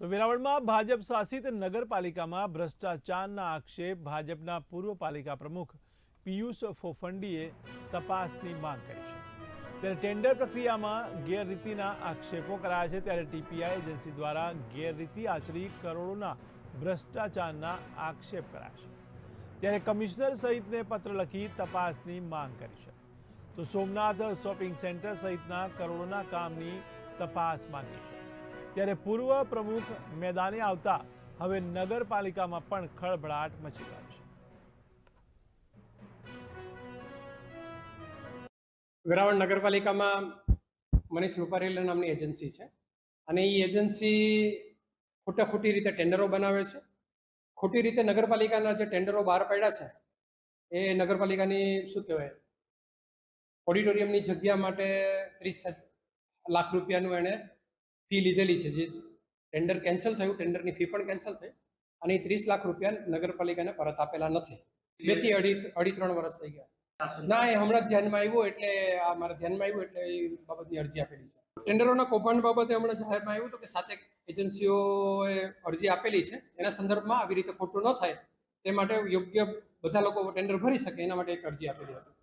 તો વેરાવળમાં ભાજપ શાસિત નગરપાલિકામાં ભ્રષ્ટાચારના આક્ષેપ ભાજપના પૂર્વ પાલિકા પ્રમુખ પિયુષ ફોફંડીએ તપાસની માંગ કરી છે. ત્યારે ટેન્ડર પ્રક્રિયામાં ગેરરીતિના આક્ષેપો કરાયા છે. ત્યારે ટીપીઆઈ એજન્સી દ્વારા ગેરરીતિ આચરી કરોડોના ભ્રષ્ટાચારના આક્ષેપ કરાયા છે. ત્યારે કમિશનર સહિતને પત્ર લખી તપાસની માંગ કરી છે. તો સોમનાથ શોપિંગ સેન્ટર સહિતના કરોડોના કામની તપાસ માંગી છે. ત્યારે પૂર્વ પ્રમુખ મેદાને આવતા હવે નગરપાલિકામાં પણ ખળભળાટ મચી ગયો છે. વેરાવળ નગરપાલિકામાં મનીષ રૂપારેલા નામની એજન્સી છે અને એ એજન્સી ખોટા ખોટી રીતે ટેન્ડરો બનાવે છે. ખોટી રીતે નગરપાલિકાના જે ટેન્ડરો બહાર પડ્યા છે, એ નગરપાલિકાની શું કહેવાય, ઓડિટોરિયમની જગ્યા માટે ત્રીસ લાખ રૂપિયાનું એણે ફી લીધેલી છે, જે ટેન્ડર કેન્સલ થયું ટેન્ડરની ફી પણ કેન્સલ થઈ અને એ ત્રીસ લાખ રૂપિયા નગરપાલિકાને પરત આપેલા નથી. બેથી અઢી અઢી ત્રણ વર્ષ થઈ ગયા. ના, એ હમણાં ધ્યાનમાં આવ્યું, એટલે આ મારા ધ્યાનમાં આવ્યું, એટલે એ બાબતની અરજી આપેલી છે. ટેન્ડરોના કૌભાંડ બાબતે હમણાં જાહેરમાં આવ્યું હતું કે સાથે એજન્સીઓએ અરજી આપેલી છે. એના સંદર્ભમાં આવી રીતે ખોટું ન થાય, તે માટે યોગ્ય બધા લોકો ટેન્ડર ભરી શકે, એના માટે એક અરજી આપેલી હતી.